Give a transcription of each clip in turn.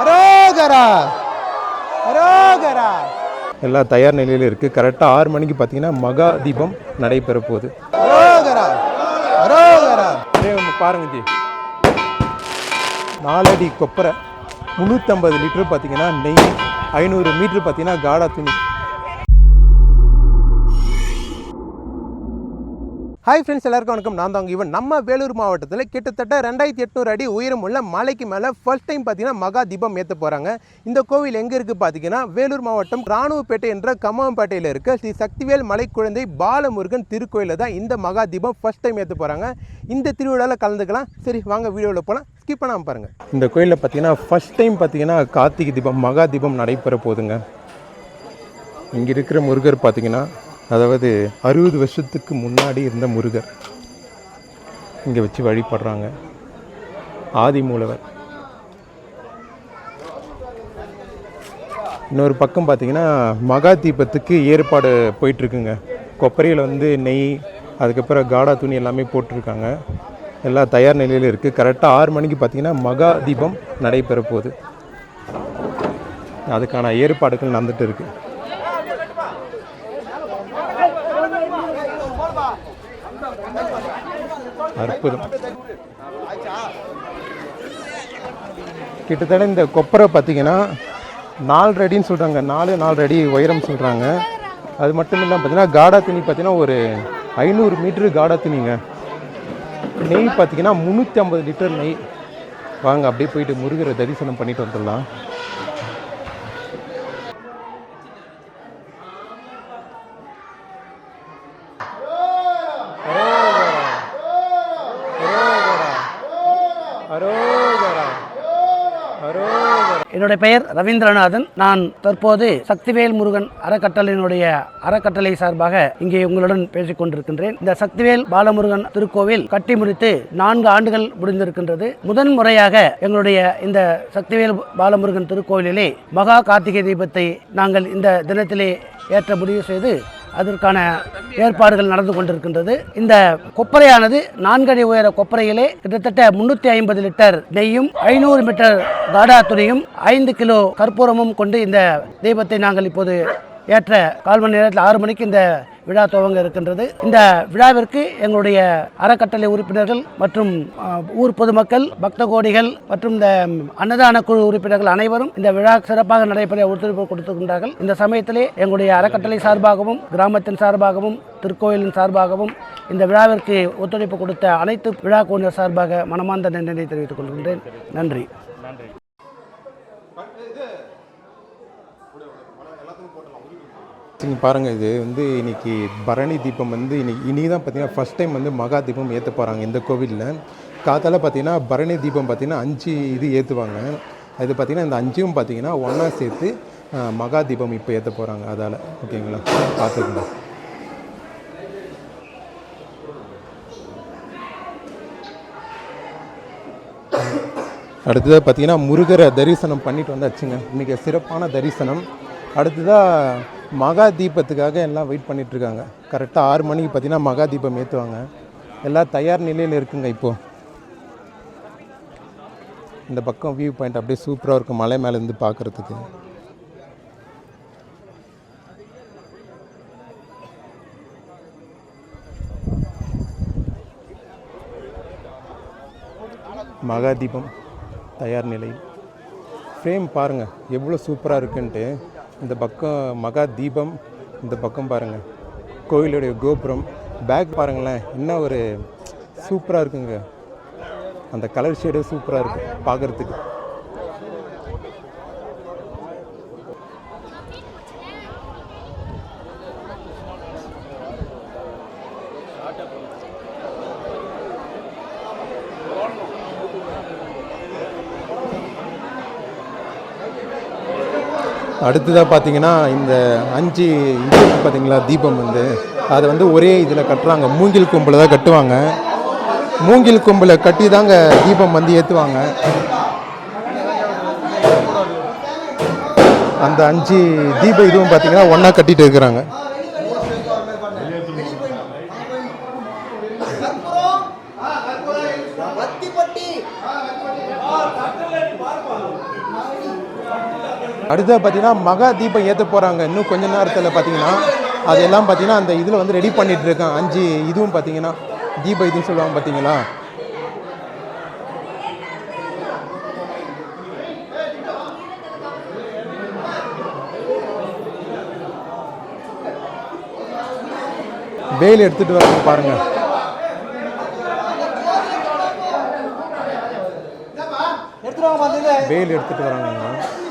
அரோகரா அரோகரா எல்லாம் தயார் நிலையில் இருக்குது கரெக்டாக ஆறு மணிக்கு பார்த்தீங்கன்னா மகா தீபம் நடைபெற போகுது. பாருங்க ஜி. நாலடி கொப்பரை முந்நூற்றம்பது லிட்டர் பார்த்தீங்கன்னா நெய் ஐநூறு மீட்டர் பார்த்தீங்கன்னா காடா துணி. ஹாய் ஃப்ரெண்ட்ஸ் எல்லாருக்கும் வணக்கம். நான் தாங்க இவன். நம்ம வேலூர் மாவட்டத்தில் கிட்டத்தட்ட ரெண்டாயிரத்தி எட்நூறு அடி உயரம் உள்ள மலைக்கு மேலே ஃபர்ஸ்ட் டைம் பார்த்தீங்கன்னா மகா தீபம் ஏற்ற போகிறாங்க இந்த கோவில் எங்கே இருக்குது பார்த்தீங்கன்னா வேலூர் மாவட்டம் ராணுவப்பேட்டை என்ற கம்மம்பேட்டையில் இருக்க. ஸ்ரீ சக்திவேல் மலை குழந்தை பாலமுருகன் திருக்கோயிலில் தான் இந்த மகா தீபம் ஃபர்ஸ்ட் டைம் ஏற்ற போகிறாங்க இந்த திருவிழாவில் கலந்துக்கலாம். சரி வாங்க வீடியோவில் போகலாம் ஸ்கிப் பண்ணாமல் பாருங்கள் இந்த கோயிலில் பார்த்தீங்கன்னா ஃபர்ஸ்ட் டைம் பார்த்தீங்கன்னா கார்த்திகை தீபம் மகா தீபம் நடைபெற போகுதுங்க. இங்கே இருக்கிற முருகர் பார்த்தீங்கன்னா அதாவது அறுபது வருஷத்துக்கு முன்னாடி இருந்த முருகர். இங்கே வச்சு வழிபடுறாங்க. ஆதி மூலவர். இன்னொரு பக்கம் பார்த்தீங்கன்னா மகா தீபத்துக்கு ஏற்பாடு போயிட்டுருக்குங்க. கொப்பரையில் வந்து நெய் அதுக்கப்புறம் காடா துணி எல்லாமே போட்டிருக்காங்க. எல்லாம் தயார் நிலையில் இருக்குது கரெக்டாக ஆறு மணிக்கு பார்த்தீங்கன்னா மகா தீபம் நடைபெற போகுது அதுக்கான ஏற்பாடுகள் நடந்துட்டு இருக்குது அற்புதம். கிட்டத்தட்ட இந்த கொப்பரை பார்த்தீங்கன்னா நாலு அடின்னு சொல்கிறாங்க நாலு நாலு அடி உயரம் சொல்கிறாங்க அது மட்டும் இல்லாமல் பார்த்தீங்கன்னா காடா துணி பார்த்தீங்கன்னா ஒரு ஐநூறு மீட்ரு காடா துணிங்க நெய் பார்த்தீங்கன்னா முந்நூற்றி ஐம்பது லிட்டர் நெய். வாங்க அப்படியே போயிட்டு முருகரை தரிசனம் பண்ணிட்டு வந்துடலாம் அரோகரா அரோகரா என்னுடைய பெயர் ரவீந்திரநாதன். நான் தற்போது சக்திவேல் முருகன் அறக்கட்டளையினுடைய அறக்கட்டளை சார்பாக இங்கே உங்களுடன் பேசிக் கொண்டிருக்கின்றேன். இந்த சக்திவேல் பாலமுருகன் திருக்கோவில் கட்டி முடித்து நான்கு ஆண்டுகள் முடிந்திருக்கின்றது. முதன் முறையாக எங்களுடைய இந்த சக்திவேல் பாலமுருகன் திருக்கோவிலிலே மகா கார்த்திகை தீபத்தை நாங்கள் இந்த தினத்திலே ஏற்ற முடிவு செய்து அதற்கான ஏற்பாடுகள் நடந்து கொண்டிருக்கின்றது. இந்த கொப்பரையானது நான்கடி உயர கொப்பரையிலே கிட்டத்தட்ட முன்னூற்றி ஐம்பது லிட்டர் நெய்யும் ஐநூறு மீட்டர் காடா துணியும் ஐந்து கிலோ கற்பூரமும் கொண்டு இந்த தீபத்தை நாங்கள் இப்போது ஏற்ற கால் மணி நேரத்தில் ஆறு மணிக்கு இந்த விழா துவங்க இருக்கின்றது. இந்த விழாவிற்கு எங்களுடைய அறக்கட்டளை உறுப்பினர்கள் மற்றும் ஊர் பொதுமக்கள் பக்த கோடிகள் மற்றும் இந்த அன்னதான குழு உறுப்பினர்கள் அனைவரும் இந்த விழா சிறப்பாக நடைபெற ஒத்துழைப்பு கொடுத்திருக்கின்றார்கள். இந்த சமயத்திலே எங்களுடைய அறக்கட்டளை சார்பாகவும் கிராமத்தின் சார்பாகவும் திருக்கோயிலின் சார்பாகவும் இந்த விழாவிற்கு ஒத்துழைப்பு கொடுத்த அனைத்து விழா குழுவினர் சார்பாக மனமார்ந்த நன்றியை தெரிவித்துக் கொள்கின்றேன். நன்றி. நீங்கள் பாருங்கள் இது வந்து இன்னைக்கு பரணி தீபம் வந்து இன்னைக்கு இன்றைக்கி தான் பார்த்தீங்கன்னா ஃபஸ்ட் டைம் வந்து மகா தீபம் ஏற்ற போகிறாங்க இந்த கோவிலில். காத்தால் பார்த்தீங்கன்னா பரணி தீபம் பார்த்தீங்கன்னா அஞ்சு இது ஏற்றுவாங்க அது பார்த்தீங்கன்னா இந்த அஞ்சும் பார்த்தீங்கன்னா ஒன்றா சேர்த்து மகா தீபம் இப்போ ஏற்ற போகிறாங்க அதால். ஓகேங்களா? பார்த்துக்கலாம் அடுத்ததாக பார்த்தீங்கன்னா முருகரை தரிசனம் பண்ணிட்டு வந்தாச்சுங்க. மிக சிறப்பான தரிசனம். அடுத்ததாக மகா தீபத்துக்காக எல்லாம் வெயிட் பண்ணிகிட்ருக்காங்க இருக்காங்க கரெக்டாக ஆறு மணிக்கு பார்த்தீங்கன்னா மகா தீபம் ஏற்றுவாங்க எல்லாம் தயார் நிலையில் இருக்குங்க இப்போது இந்த பக்கம் வியூ பாயிண்ட் அப்படியே சூப்பராக இருக்கும் மலை மேலேருந்து பார்க்குறதுக்கு மகா தீபம் தயார் நிலையில். ஃப்ரேம் பாருங்கள் எவ்வளோ சூப்பராக இருக்குன்ட்டு. இந்த பக்கம் மகா தீபம் இந்த பக்கம் பாருங்கள் கோயிலுடைய கோபுரம். பேக் பாருங்களேன் என்ன ஒரு சூப்பராக இருக்குங்க. அந்த கலர் ஷேடு சூப்பராக இருக்குது பார்க்குறதுக்கு அடுத்ததாக பார்த்தீங்கன்னா இந்த அஞ்சு இது பார்த்தீங்களா தீபம் வந்து அதை வந்து ஒரே இதில் கட்டுறாங்க. மூங்கில் கொம்பில் தான் கட்டுவாங்க. மூங்கில் கொம்பில் கட்டி தாங்க தீபம் வந்து ஏற்றுவாங்க அந்த அஞ்சு தீப இதுவும் பார்த்தீங்கன்னா ஒன்றா கட்டிட்டு இருக்கிறாங்க. அடுத்தது பார்த்தீங்கன்னா மகா தீபம் ஏற்ற போகிறாங்க இன்னும் கொஞ்ச நேரத்தில் பார்த்தீங்கன்னா அதெல்லாம் பார்த்தீங்கன்னா அந்த இதில் வந்து ரெடி பண்ணிட்டு இருக்காங்க. அஞ்சு இதுவும் பார்த்தீங்கன்னா தீப இதுன்னு சொல்லுவாங்க பார்த்தீங்களா? வேல் எடுத்துட்டு வராங்க பாருங்க. வேல் எடுத்துட்டு வராங்க.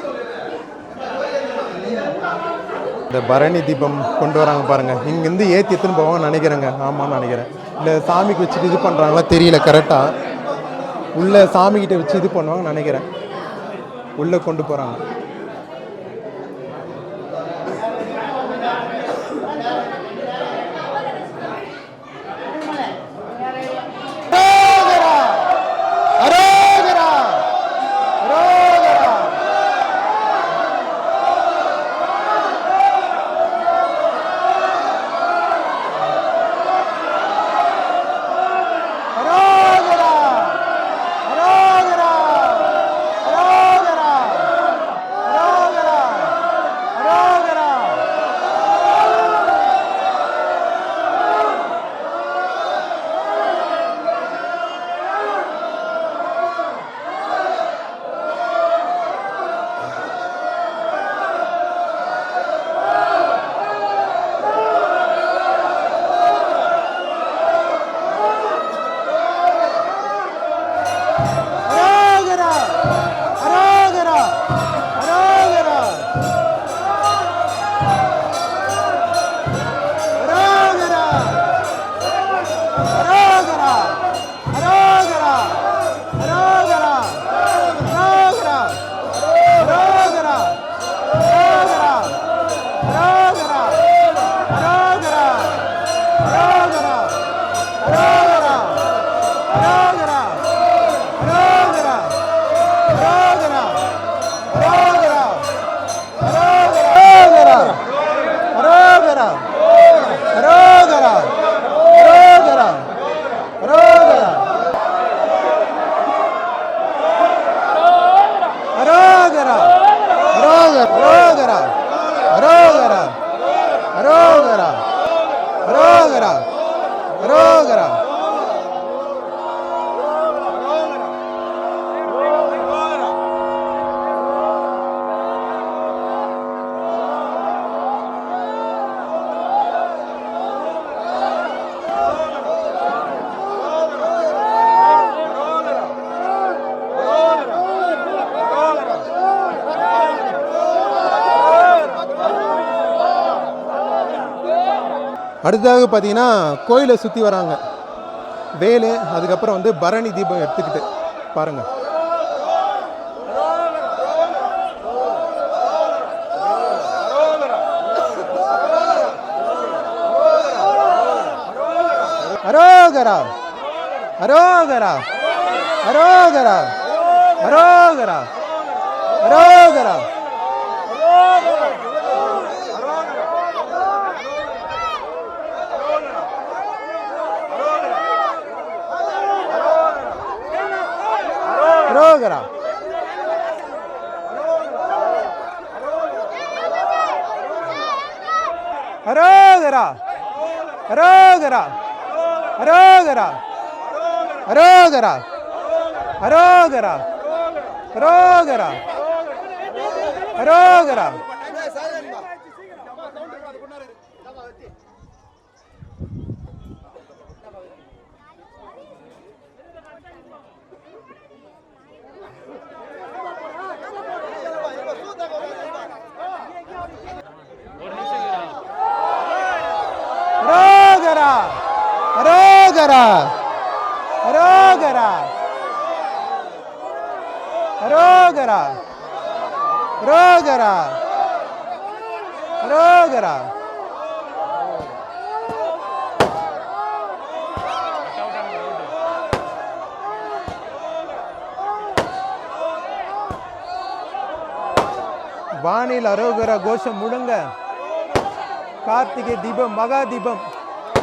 இந்த பரணி தீபம் கொண்டு வராங்க பாருங்க. இங்கேருந்து ஏற்றி எடுத்துன்னு போவாங்கன்னு நினைக்கிறேங்க. ஆமான்னு நினைக்கிறேன். இல்லை சாமிக்கு வச்சுட்டு இது பண்ணுறாங்களா தெரியல கரெக்டாக உள்ளே சாமிக்கிட்ட வச்சு இது பண்ணுவாங்கன்னு நினைக்கிறேன். உள்ளே கொண்டு போகிறாங்க Yeah. அடுத்ததாக பார்த்தீங்கன்னா கோயிலை சுற்றி வராங்க. வேலு அதுக்கப்புறம் வந்து பரணி தீபம் எடுத்துக்கிட்டு பாருங்க. அரோகரா அரோகரா. அரோகரா. அரோகரா. அரோகரா. அரோகரா. அரோகரா அரோகரா அரோகரா அரோகரா அரோகரா அரோகரா அரோகரா அரோகரா அரோகரா அரோகரா அரோகரா அரோகரா அரோகரா வானில் அரோகரா கோஷம் முழங்க கார்த்திகை தீபம் மகா தீபம்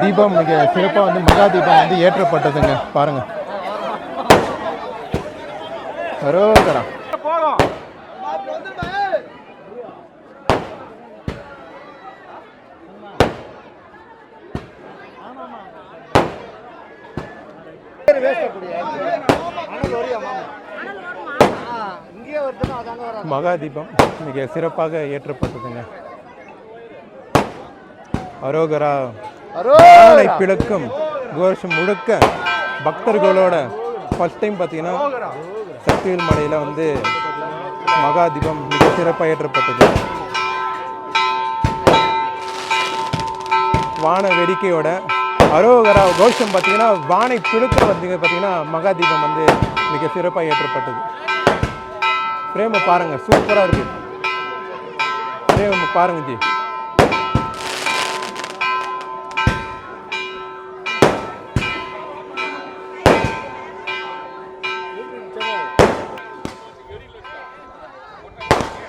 தீபம் மிக சிறப்பாக வந்து மகா தீபம் வந்து ஏற்றப்பட்டதுங்க. பாருங்க. அரோகரா மகா தீபம் மிக சிறப்பாக ஏற்றப்பட்டதுங்க. அரோகரா ஆலை பிளக்கும் கோஷம் முழுக்க பக்தர்களோட ஃபர்ஸ்ட் டைம் பார்த்தீங்கன்னா சக்திவேல் மலையில் வந்து மகா தீபம் மிக சிறப்பாக ஏற்றப்பட்டது. வான வேடிக்கையோட அரோகரா கோஷம் பார்த்தீங்கன்னா வானை பிழுக்க வந்து பார்த்தீங்கன்னா மகா தீபம் வந்து மிக சிறப்பாக ஏற்றப்பட்டது. பிரேம பாருங்க சூப்பராக இருக்கு. பிரேம பாருங்க ஜி.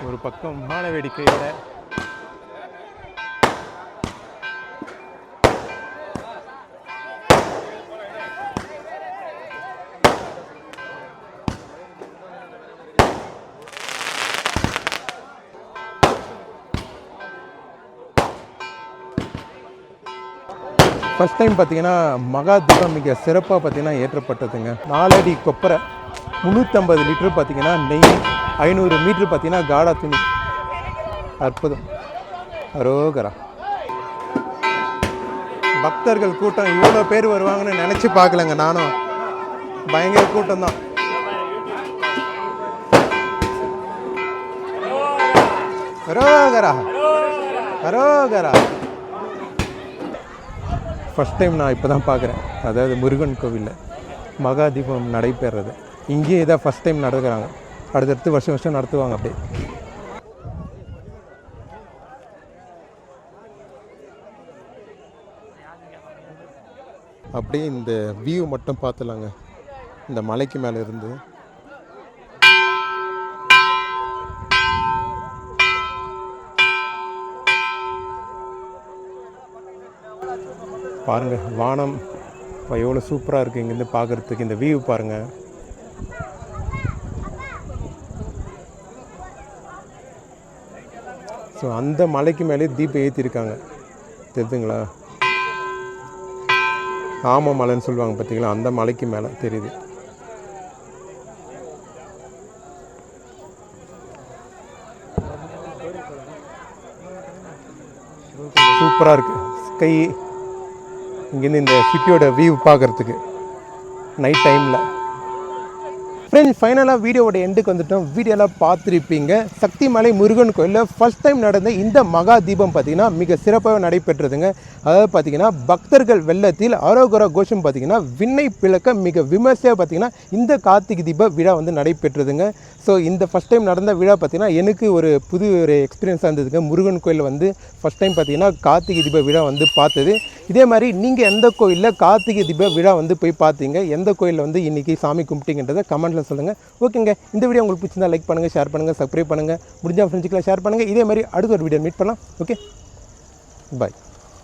ஒரு பக்கம் வான வேடிக்கையோட ஃபர்ஸ்ட் டைம் பார்த்தீங்கன்னா மகா தீபம் மிக சிறப்பாக பார்த்தீங்கன்னா ஏற்றப்பட்டதுங்க. நாலடி கொப்பரை முந்நூற்றம்பது லிட்டர் பார்த்தீங்கன்னா நெய் ஐநூறு மீட்ரு பார்த்தீங்கன்னா காடா துணி. அற்புதம். அரோகரா. பக்தர்கள் கூட்டம் இவ்வளோ பேர் வருவாங்கன்னு நினச்சி பார்க்கலங்க நானும். பயங்கர கூட்டம் தான் அரோகரா. அரோகரா. ஃபஸ்ட் டைம் நான் இப்போ தான் பார்க்குறேன். அதாவது முருகன் கோவிலில் மகா தீபம் நடைபெறது இங்கேயே இதான் ஃபஸ்ட் டைம் நடக்கிறாங்க. அடுத்தடுத்து வருஷம் வருஷம் நடத்துவாங்க அப்படியே. அப்படியே இந்த வியூ மட்டும் பார்த்துலாங்க. இந்த மலைக்கு மேலே இருந்து பாருங்கள் வானம் இப்போ எவ்வளோ சூப்பராக இருக்குது இங்கேருந்து பார்க்குறதுக்கு இந்த வியூ பாருங்கள் ஸோ அந்த மலைக்கு மேலே தீபம் ஏற்றிருக்காங்க தெரியுதுங்களா? ஆம மலைன்னு சொல்லுவாங்க பார்த்தீங்களா அந்த மலைக்கு மேலே தெரியுது. சூப்பராக இருக்குது ஸ்கை இங்கேருந்து இந்த சிட்டியோட வியூ பார்க்குறதுக்கு. நைட் டைமில் ஃப்ரெண்ட்ஸ் ஃபைனலாக வீடியோவோட எண்டுக்கு வந்துட்டோம். வீடியோலாம் பார்த்துருப்பீங்க சக்தி மலை முருகன் கோயிலில் ஃபர்ஸ்ட் டைம் நடந்த இந்த மகா தீபம் பார்த்தீங்கன்னா மிக சிறப்பாக நடைபெற்றதுங்க. அதாவது பார்த்தீங்கன்னா பக்தர்கள் வெள்ளத்தில் ஆரோகரா கோஷம் பார்த்தீங்கன்னா விண்ணை பிளக்க மிக விமர்சையாக பார்த்தீங்கன்னா இந்த கார்த்திகை தீப விழா வந்து நடைபெற்றதுங்க. ஸோ இந்த ஃபஸ்ட் டைம் நடந்த விழா பார்த்தீங்கன்னா எனக்கு ஒரு புது ஒரு எக்ஸ்பீரியன்ஸாக இருந்ததுங்க. முருகன் கோயிலில் வந்து ஃபஸ்ட் டைம் பார்த்தீங்கன்னா கார்த்திகை தீப விழா வந்து பார்த்தது. இதே மாதிரி நீங்கள் எந்த கோயிலில் கார்த்திகை தீப விழா வந்து போய் பார்த்தீங்க? எந்த கோயிலில் வந்து இன்றைக்கி சாமி கும்பிட்டீங்கன்றதை கமெண்ட்டில் சொல்லுங்கள் ஓகேங்க இந்த வீடியோ உங்களுக்கு பிடிச்சிருந்தா லைக் பண்ணுங்கள் ஷேர் பண்ணுங்கள் சப்ஸ்கிரைப் பண்ணுங்கள் முடிஞ்ச ஃப்ரெண்ட்ஸுக்கெல்லாம் ஷேர் பண்ணுங்கள் இதே மாதிரி அடுத்த ஒரு வீடியோ மீட் பண்ணலாம். Okay bye